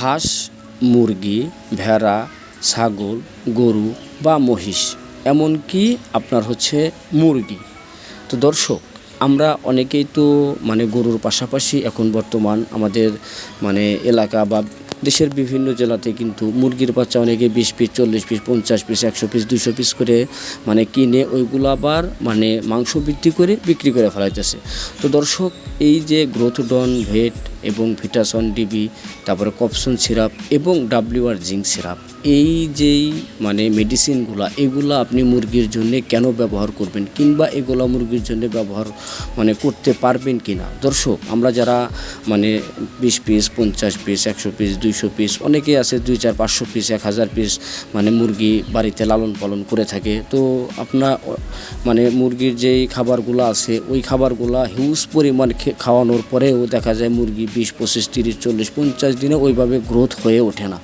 হাঁস, মুরগি, ভেড়া, ছাগল, গরু বা মহিষ, এমনকি আপনার হচ্ছে মুরগি। তো দর্শক, আমরা অনেকেই তো মানে গরুর পাশাপাশি এখন বর্তমান আমাদের মানে এলাকা বা দেশের বিভিন্ন জেলাতে কিন্তু মুরগির বাচ্চা অনেকে বিশ পিস, চল্লিশ পিস, পঞ্চাশ পিস, একশো পিস, দুশো পিস করে মানে কিনে ওইগুলো আবার মানে মাংস বিক্রি করে বিক্রি করে ফেলাইতেছে। তো দর্শক, এই যে গ্রোথডন ভেট এবং ভিটাসন ডিবি তারপরে কপসন সিরাপ এবং ডাব্লিউআর জিঙ্ক সিরাপ এই যেই মানে মেডিসিনগুলা এগুলা আপনি মুরগির জন্য কেন ব্যবহার করবেন কিংবা এগুলা মুরগির জন্য ব্যবহার মানে করতে পারবেন কি না দর্শক, আমরা যারা মানে বিশ পিস পঞ্চাশ পিস একশো পিস দুইশো পিস অনেকে আছে দুই চার পাঁচশো পিস এক হাজার পিস মানে মুরগি বাড়িতে লালন পালন করে থাকে। তো আপনার মানে মুরগির যেই খাবারগুলো আছে, ওই খাবারগুলো হিউজ পরিমাণ খাওয়ানোর পরেও দেখা যায় মুরগি বিশ, পঁচিশ, তিরিশ, চল্লিশ, পঞ্চাশ দিনে ওইভাবে গ্রোথ হয়ে ওঠে না।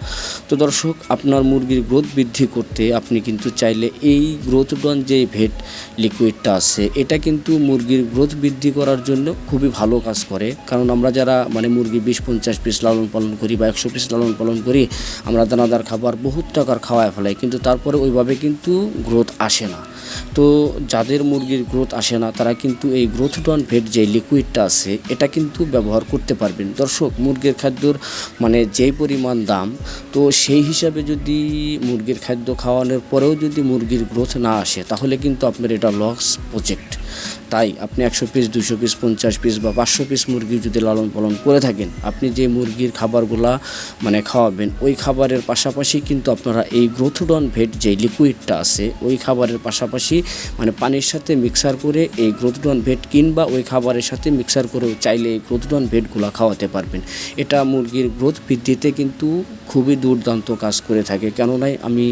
তো দর্শক, আপনার মুরগির গ্রোথ বৃদ্ধি করতে আপনি কিন্তু চাইলে এই গ্রোথ ডন যে ভেট লিকুইডটা আছে, এটা কিন্তু মুরগির গ্রোথ বৃদ্ধি করার জন্য খুবই ভালো কাজ করে। কারণ আমরা যারা মানে মুরগি বিশ, পঞ্চাশ পিস লালন পালন করি বা একশো পিস লালন পালন করি, আমরা দানাদার খাবার বহুত টাকার খাওয়ায় ফেলাই, কিন্তু তারপরে ওইভাবে কিন্তু গ্রোথ আসে না। তো যাদের মুরগির গ্রোথ আসে না, তারা কিন্তু এই গ্রোথ ডন ভেট যে লিকুইডটা আছে, এটা কিন্তু ব্যবহার করতে পারবেন। দর্শক, মুরগির খাদ্যর মানে যেই পরিমাণ দাম, তো সেই হিসাবে যদি মুরগির খাদ্য খাওয়ানোর পরেও যদি মুরগির গ্রোথ না আসে, তাহলে কিন্তু আপনার এটা লস প্রজেক্ট তাই আপনি একশো পিস দুশো পিস পঞ্চাশ পিস বা পাঁচশো পিস মুরগি যদি লালন পালন করে থাকেন, আপনি যে মুরগির খাবারগুলা মানে খাওয়াবেন, ওই খাবারের পাশাপাশি কিন্তু আপনারা এই গ্রোথডন ভেট যে লিকুইডটা আছে, ওই খাবারের পাশাপাশি মানে পানির সাথে মিক্সার করে এই গ্রোথডন ভেট কিংবা ওই খাবারের সাথে মিক্সার করেও চাইলে এই গ্রোথডন ভেটগুলো খাওয়াতে পারবেন। এটা মুরগির গ্রোথ বৃদ্ধিতে কিন্তু খুবই দুর্দান্ত কাজ করে থাকে। কেননা আমি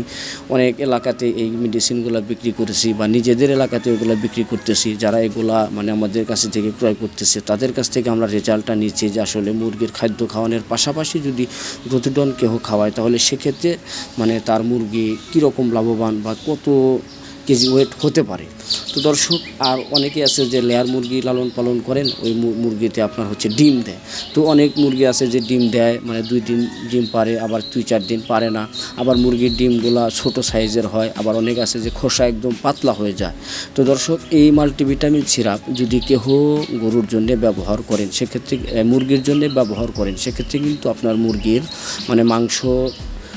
অনেক এলাকাতে এই মেডিসিনগুলো বিক্রি করেছি বা নিজেদের এলাকাতে ওগুলো বিক্রি করতেছি। যারা এগুলা মানে আমাদের কাছে থেকে ক্রয় করতেছে, তাদের কাছ থেকে আমরা রেজাল্টটা নিচ্ছি যে আসলে মুরগির খাদ্য খাওয়ানোর পাশাপাশি যদি প্রতিটন কেহ খাওয়ায়, তাহলে সেক্ষেত্রে মানে তার মুরগি কীরকম লাভবান বা কত কেজি ওয়েট হতে পারে। তো দর্শক, আর অনেকে আছে যে লেয়ার মুরগি লালন পালন করেন, ওই মুরগিতে আপনার হচ্ছে ডিম দেয়। তো অনেক মুরগি আছে যে ডিম দেয় মানে দুই দিন ডিম পারে, আবার দুই, চার দিন পারে না। আবার মুরগির ডিমগুলা ছোট সাইজের হয়, আবার অনেক আছে যে খোসা একদম পাতলা হয়ে যায়। তো দর্শক, এই মাল্টিভিটামিন সিরাপ যদি কেহ গরুর জন্য ব্যবহার করেন, সেক্ষেত্রে মুরগির জন্য ব্যবহার করেন, সেক্ষেত্রে কিন্তু আপনার মুরগির মানে মাংস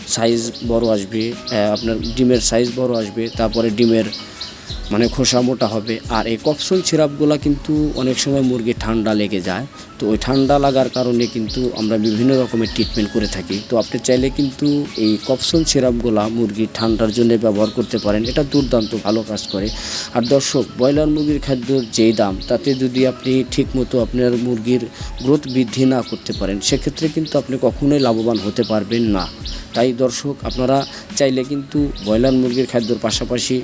সাইজ বড় আসবে আপনার ডিমের সাইজ বড় আসবে তারপরে ডিমের মানে খোসা মোটা হবে। আর এই কপসন সিরাপগুলো কিন্তু অনেক সময় মুরগি ঠান্ডা লেগে যায়। তো ওই ঠান্ডা লাগার কারণে কিন্তু আমরা বিভিন্ন রকমের ট্রিটমেন্ট করে থাকি। তো আপনি চাইলে কিন্তু এই কপসন সিরাপগুলো মুরগির ঠান্ডার জন্য ব্যবহার করতে পারেন। এটা দুর্দান্ত ভালো কাজ করে। আর দর্শক, ব্রয়লার মুরগির খাদ্যর যেই দাম, তাতে যদি আপনি ঠিকমতো আপনার মুরগির গ্রোথ বৃদ্ধি না করতে পারেন, সেক্ষেত্রে কিন্তু আপনি কখনোই লাভবান হতে পারবেন না। তাই দর্শক, আপনারা চাইলে কিন্তু ব্রয়লার মুরগির খাদ্যর পাশাপাশি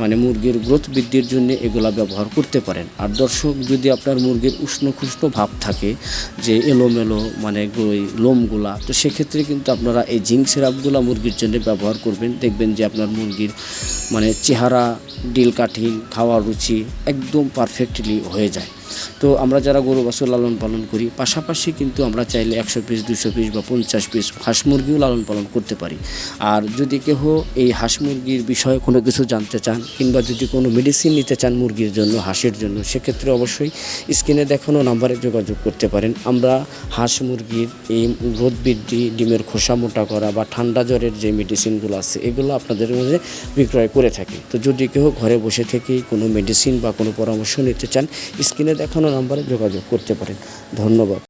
মানে মুরগির গ্রোথ বৃদ্ধির জন্য এগুলা ব্যবহার করতে পারেন। আর দর্শক, যদি আপনার মুরগির উষ্ণ খুষ্ণ ভাব থাকে, যে এলোমেলো মানে ওই লোমগুলা, তো সেক্ষেত্রে কিন্তু আপনারা এই জিঙ্ক সিরাপগুলা মুরগির জন্য ব্যবহার করবেন। দেখবেন যে আপনার মুরগির মানে চেহারা, ডিল কাঠিন খাওয়ার রুচি একদম পারফেক্টলি হয়ে যায়। তো আমরা যারা গরু বাছুর লালন পালন করি, পাশাপাশি কিন্তু আমরা চাইলে একশো পিস, দুশো পিস বা পঞ্চাশ পিস হাঁস মুরগিও লালন পালন করতে পারি। আর যদি কেহ এই হাঁস মুরগির বিষয়ে কোনো কিছু জানতে চান কিংবা যদি কোনো মেডিসিন নিতে চান মুরগির জন্য, হাঁসের জন্য, সেক্ষেত্রে অবশ্যই স্ক্রিনে দেখানো নাম্বারে যোগাযোগ করতে পারেন। আমরা হাঁস মুরগির এই রোদ বৃদ্ধি, ডিমের খোসা মোটা করা বা ঠান্ডা জ্বরের যে মেডিসিনগুলো আছে, এগুলো আপনাদের মধ্যে বিক্রয় করে থাকি। তো যদি কেউ ঘরে বসে থেকেই কোনো মেডিসিন বা কোনো পরামর্শ নিতে চান স্ক্রিনে দেখানো নাম্বারে যোগাযোগ করতে পারেন। ধন্যবাদ।